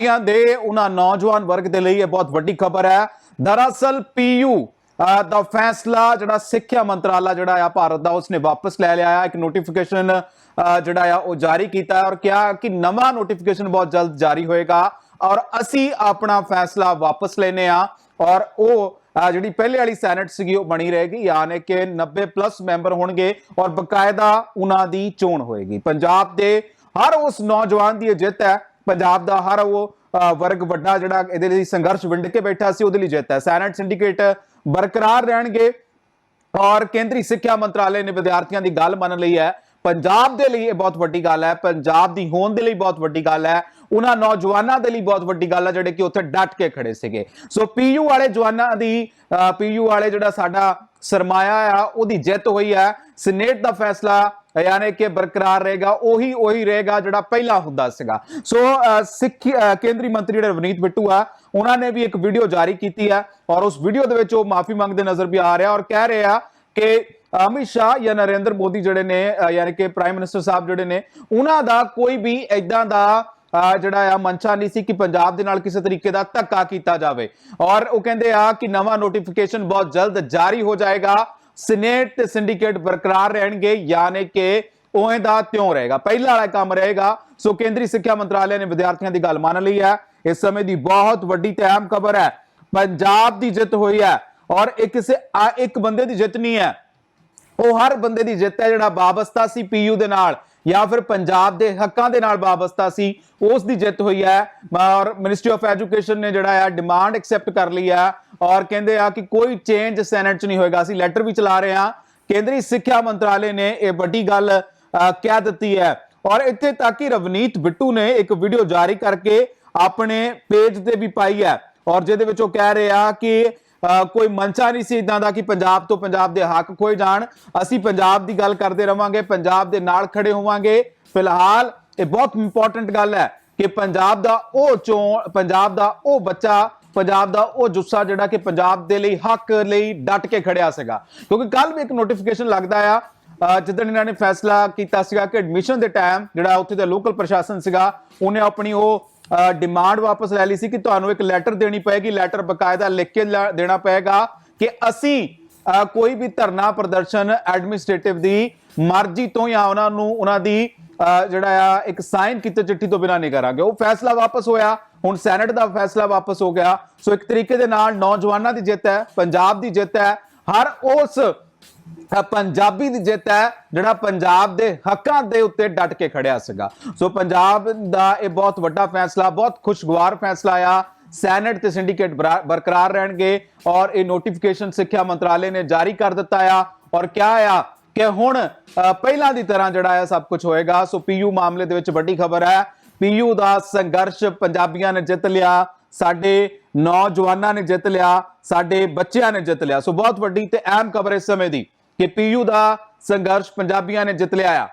ਵਿਦਿਆਰਥੀਆਂ ਦੇ ਉਹਨਾਂ ਨੌਜਵਾਨ ਵਰਗ ਦੇ ਲਈ ਇਹ ਬਹੁਤ ਵੱਡੀ ਖਬਰ ਹੈ। ਦਰਅਸਲ ਪੀਯੂ ਦਾ ਫੈਸਲਾ ਜਿਹੜਾ ਸਿੱਖਿਆ ਮੰਤਰਾਲਾ ਜਿਹੜਾ ਆ ਭਾਰਤ ਦਾ, ਉਸਨੇ ਵਾਪਸ ਲੈ ਲਿਆ ਆ ਇੱਕ ਨੋਟੀਫਿਕੇਸ਼ਨ ਜਿਹੜਾ ਆ ਉਹ ਜਾਰੀ ਕੀਤਾ ਔਰ ਕਿਹਾ ਕਿ ਨਵਾਂ ਨੋਟੀਫਿਕੇਸ਼ਨ ਬਹੁਤ ਜਲਦ ਜਾਰੀ ਹੋਏਗਾ ਔਰ ਅਸੀਂ ਆਪਣਾ ਫੈਸਲਾ ਵਾਪਸ ਲੈਨੇ ਆ ਔਰ ਉਹ ਜਿਹੜੀ ਪਹਿਲੇ ਵਾਲੀ ਸੈਨੇਟ ਸੀਗੀ ਉਹ ਬਣੀ ਰਹੇਗੀ, ਯਾਨੀ ਕਿ 90 ਪਲੱਸ ਮੈਂਬਰ ਹੋਣਗੇ ਔਰ ਬਕਾਇਦਾ ਉਹਨਾਂ ਦੀ ਚੋਣ ਹੋਏਗੀ। ਪੰਜਾਬ ਦੇ ਹਰ ਉਸ ਨੌਜਵਾਨ ਦੀ ਇਹ ਜਿੱਤ ਹੈ ਪੰਜਾਬ ਦਾ ਹਰ ਉਹ ਵਰਗ ਵੱਡਾ ਜਿਹੜਾ ਇਹਦੇ ਲਈ ਸੰਘਰਸ਼ ਵਿੰਡ ਕੇ ਬੈਠਾ ਸੀ, ਉਹਦੇ ਲਈ ਜਿੱਤ ਹੈ। ਸੈਨੇਟ ਸਿੰਡੀਕੇਟ ਬਰਕਰਾਰ ਰਹਿਣਗੇ ਔਰ ਕੇਂਦਰੀ ਸਿੱਖਿਆ ਮੰਤਰਾਲੇ ਨੇ ਵਿਦਿਆਰਥੀਆਂ ਦੀ ਗੱਲ ਮੰਨ ਲਈ ਹੈ। ਪੰਜਾਬ ਦੇ ਲਈ ਇਹ ਬਹੁਤ ਵੱਡੀ ਗੱਲ ਹੈ, ਪੰਜਾਬ ਦੀ ਹੋਂਦ ਦੇ ਲਈ ਬਹੁਤ ਵੱਡੀ ਗੱਲ ਹੈ, ਉਹਨਾਂ ਨੌਜਵਾਨਾਂ ਦੇ ਲਈ ਬਹੁਤ ਵੱਡੀ ਗੱਲ ਹੈ, ਜਿਹੜੇ ਕਿ ਉੱਥੇ ਡਟ ਕੇ ਖੜੇ ਸੀਗੇ। ਸੋ ਪੀਯੂ ਵਾਲੇ ਜਵਾਨਾਂ ਦੀ ਪੀਯੂ ਵਾਲੇ ਜਿਹੜਾ ਸਾਡਾ ਸਰਮਾਇਆ ਆ, ਉਹਦੀ ਜਿੱਤ ਹੋਈ ਹੈ। ਸੀਨੇਟ ਦਾ ਫੈਸਲਾ ਯਾਨੀ ਕਿ ਬਰਕਰਾਰ ਰਹੇਗਾ ਉਹੀ ਉਹੀ ਰਹੇਗਾ ਜਿਹੜਾ ਪਹਿਲਾਂ ਹੁੰਦਾ ਸੀਗਾ। ਸੋ ਅਹ, ਸਿੱਖ ਕੇਂਦਰੀ ਮੰਤਰੀ ਜਿਹੜੇ ਰਵਨੀਤ ਬਿੱਟੂ ਆ ਉਹਨਾਂ ਨੇ ਵੀ ਇੱਕ ਵੀਡੀਓ ਜਾਰੀ ਕੀਤੀ ਹੈ ਔਰ ਉਸ ਵੀਡੀਓ ਦੇ ਵਿੱਚ ਉਹ ਮਾਫੀ ਮੰਗਦੇ ਨਜ਼ਰ ਵੀ ਆ ਰਿਹਾ ਔਰ ਕਹਿ ਰਹੇ ਆ ਕਿ ਅਮਿਤ ਸ਼ਾਹ ਜਾਂ ਨਰਿੰਦਰ ਮੋਦੀ ਜਿਹੜੇ ਨੇ ਯਾਨੀ ਕਿ ਪ੍ਰਾਈਮ ਮਿਨਿਸਟਰ ਸਾਹਿਬ ਜਿਹੜੇ ਨੇ ਉਹਨਾਂ ਦਾ ਕੋਈ ਵੀ ਐਦਾਂ ਦਾ ਜਿਹੜਾ ਆ ਮਨਸ਼ਾ ਨਹੀਂ ਸੀ ਕਿ ਪੰਜਾਬ ਦੇ ਨਾਲ ਕਿਸੇ ਤਰੀਕੇ ਦਾ ਧੱਕਾ ਕੀਤਾ ਜਾਵੇ। ਔਰ ਉਹ ਕਹਿੰਦੇ ਆ ਕਿ ਨਵਾਂ ਨੋਟੀਫਿਕੇਸ਼ਨ ਬਹੁਤ ਜਲਦ ਜਾਰੀ ਹੋ ਜਾਏਗਾ। ਸੀਨੇਟ ਤੇ ਸਿੰਡੀਕੇਟ ਬਰਕਰਾਰ ਰਹਿਣਗੇ, ਯਾਨੀ ਕਿ ਉਵੇਂ ਦਾ ਤਿਉਂ ਰਹੇਗਾ। ਪਹਿਲਾ ਵਾਲਾ ਕੰਮ ਰਹੇਗਾ। ਸੋ ਕੇਂਦਰੀ ਸਿੱਖਿਆ ਮੰਤਰਾਲੇ ਨੇ ਵਿਦਿਆਰਥੀਆਂ ਦੀ ਗੱਲ ਮੰਨ ਲਈ ਹੈ। ਇਸ ਸਮੇਂ ਦੀ ਬਹੁਤ ਵੱਡੀ ਤੇ ਅਹਿਮ ਖਬਰ ਹੈ। ਪੰਜਾਬ ਦੀ ਜਿੱਤ ਹੋਈ ਹੈ ਔਰ ਇਹ ਕਿਸੇ ਇੱਕ ਬੰਦੇ ਦੀ ਜਿੱਤ ਨਹੀਂ ਹੈ। ਉਹ ਹਰ ਬੰਦੇ ਦੀ ਜਿੱਤ ਹੈ, ਜਿਹੜਾ ਵਾਬਸਤਾ ਸੀ ਪੀਯੂ ਦੇ ਨਾਲ ਜਾਂ ਫਿਰ ਪੰਜਾਬ ਦੇ ਹੱਕਾਂ ਦੇ ਨਾਲ ਵਾਬਸਤਾ ਸੀ, ਉਸ ਦੀ ਜਿੱਤ ਹੋਈ ਹੈ। ਔਰ ਮਿਨਿਸਟਰੀ ਆਫ ਐਜੂਕੇਸ਼ਨ ਨੇ ਜਿਹੜਾ ਹੈ ਡਿਮਾਂਡ ਐਕਸੈਪਟ ਕਰ ਲਈ ਹੈ। ਔਰ ਕਹਿੰਦੇ ਆ ਕਿ ਕੋਈ ਚੇਂਜ ਸੈਨੇਟ 'ਚ ਨਹੀਂ ਹੋਏਗਾ। ਅਸੀਂ ਲੈਟਰ ਵੀ ਚਲਾ ਰਹੇ ਹਾਂ। ਕੇਂਦਰੀ ਸਿੱਖਿਆ ਮੰਤਰਾਲੇ ਨੇ ਇਹ ਵੱਡੀ ਗੱਲ ਕਹਿ ਦਿੱਤੀ ਹੈ। ਔਰ ਇੱਥੇ ਤੱਕ ਕਿ ਰਵਨੀਤ ਬਿੱਟੂ ਨੇ ਇੱਕ ਵੀਡੀਓ ਜਾਰੀ ਕਰਕੇ ਆਪਣੇ ਪੇਜ ਤੇ ਵੀ ਪਾਈ ਹੈ। ਔਰ ਜਿਹਦੇ ਵਿੱਚ ਉਹ ਕਹਿ ਰਹੇ ਆ ਕਿ ਕੋਈ ਮਨਸ਼ਾ ਨਹੀਂ ਸੀ ਇਦਾਂ ਦਾ ਕਿ ਪੰਜਾਬ ਤੋਂ ਪੰਜਾਬ ਦੇ ਹੱਕ ਖੋਏ ਜਾਣ। ਅਸੀਂ ਪੰਜਾਬ ਦੀ ਗੱਲ ਕਰਦੇ ਰਵਾਂਗੇ, ਪੰਜਾਬ ਦੇ ਨਾਲ ਖੜੇ ਹੋਵਾਂਗੇ। ਫਿਲਹਾਲ ਇਹ ਬਹੁਤ ਇੰਪੋਰਟੈਂਟ ਗੱਲ ਹੈ ਕਿ ਪੰਜਾਬ ਦਾ ਉਹ ਚੋਣ, ਪੰਜਾਬ ਦਾ ਉਹ ਬੱਚਾ ਪੰਜਾਬ ਦਾ ਉਹ ਜੁੱਸਾ ਜਿਹੜਾ ਕਿ ਪੰਜਾਬ ਦੇ ਲਈ ਹੱਕ ਲਈ ਡਟ ਕੇ ਖੜਿਆ ਸੀਗਾ। ਕਿਉਂਕਿ ਕੱਲ ਵੀ ਇੱਕ ਨੋਟੀਫਿਕੇਸ਼ਨ ਲੱਗਦਾ ਆ ਜਿੱਦਣ ਇਹਨਾਂ ਨੇ ਫੈਸਲਾ ਕੀਤਾ ਸੀਗਾ ਕਿ ਐਡਮਿਸ਼ਨ ਦੇ ਟਾਈਮ ਜਿਹੜਾ ਉੱਥੇ ਦਾ ਲੋਕਲ ਪ੍ਰਸ਼ਾਸਨ ਸੀਗਾ, ਉਹਨੇ ਆਪਣੀ ਉਹ ਡਿਮਾਂਡ ਵਾਪਸ ਲੈ ਲਈ ਸੀ ਕਿ ਤੁਹਾਨੂੰ ਇੱਕ ਲੈਟਰ ਦੇਣੀ ਪਏਗੀ ਲੈਟਰ ਬਕਾਇਦਾ ਲਿਖ ਕੇ ਲੈ- ਦੇਣਾ ਪਏਗਾ ਕਿ ਅਸੀਂ ਕੋਈ ਵੀ ਧਰਨਾ ਪ੍ਰਦਰਸ਼ਨ ਐਡਮਿਨਿਸਟ੍ਰੇਟਿਵ ਦੀ ਮਰਜ਼ੀ ਤੋਂ ਜਾਂ ਉਹਨਾਂ ਨੂੰ, ਉਹਨਾਂ ਦੀ ਜਿਹੜਾ ਆ, ਇੱਕ ਸਾਈਨ ਕੀਤੇ ਚਿੱਠੀ ਤੋਂ ਬਿਨਾਂ ਨਹੀਂ ਕਰਾਂਗੇ। ਉਹ ਫੈਸਲਾ ਵਾਪਸ ਹੋਇਆ। ਹੁਣ ਸੈਨੇਟ ਦਾ ਫੈਸਲਾ ਵਾਪਸ ਹੋ ਗਿਆ। ਸੋ ਇੱਕ ਤਰੀਕੇ ਦੇ ਨਾਲ ਨੌਜਵਾਨਾਂ ਦੀ ਜਿੱਤ ਹੈ, ਪੰਜਾਬ ਦੀ ਜਿੱਤ ਹੈ, ਹਰ ਉਸ ਪੰਜਾਬੀ ਦੀ ਜਿੱਤ ਹੈ, ਜਿਹੜਾ ਪੰਜਾਬ ਦੇ ਹੱਕਾਂ ਦੇ ਉੱਤੇ ਡਟ ਕੇ ਖੜਿਆ ਸੀਗਾ। ਸੋ ਪੰਜਾਬ ਦਾ ਇਹ ਬਹੁਤ ਵੱਡਾ ਫੈਸਲਾ, ਬਹੁਤ ਖੁਸ਼ਗਵਾਰ ਫੈਸਲਾ ਆ। ਸੈਨੇਟ ਤੇ ਸਿੰਡੀਕੇਟ ਬਰਾ- ਬਰਕਰਾਰ ਰਹਿਣਗੇ ਔਰ ਇਹ ਨੋਟੀਫਿਕੇਸ਼ਨ ਸਿੱਖਿਆ ਮੰਤਰਾਲੇ ਨੇ ਜਾਰੀ ਕਰ ਦਿੱਤਾ ਆ। ਔਰ ਕਿਹਾ ਆ ਕਿ ਹੁਣ ਪਹਿਲਾਂ ਦੀ ਤਰ੍ਹਾਂ ਜਿਹੜਾ ਆ ਸਭ ਕੁਝ ਹੋਏਗਾ। ਸੋ ਪੀਯੂ ਮਾਮਲੇ ਦੇ ਵਿੱਚ ਵੱਡੀ ਖਬਰ ਹੈ। ਪੀਯੂ ਦਾ ਸੰਘਰਸ਼ ਪੰਜਾਬੀਆਂ ਨੇ ਜਿੱਤ ਲਿਆ, ਸਾਡੇ ਨੌਜਵਾਨਾਂ ਨੇ ਜਿੱਤ ਲਿਆ, ਸਾਡੇ ਬੱਚਿਆਂ ਨੇ ਜਿੱਤ ਲਿਆ। ਸੋ ਬਹੁਤ ਵੱਡੀ ਤੇ ਅਹਿਮ ਖਬਰ ਇਸ ਸਮੇਂ ਦੀ ਕਿ ਪੀਯੂ ਦਾ ਸੰਘਰਸ਼ ਪੰਜਾਬੀਆਂ ਨੇ ਜਿੱਤ ਲਿਆ ਆ।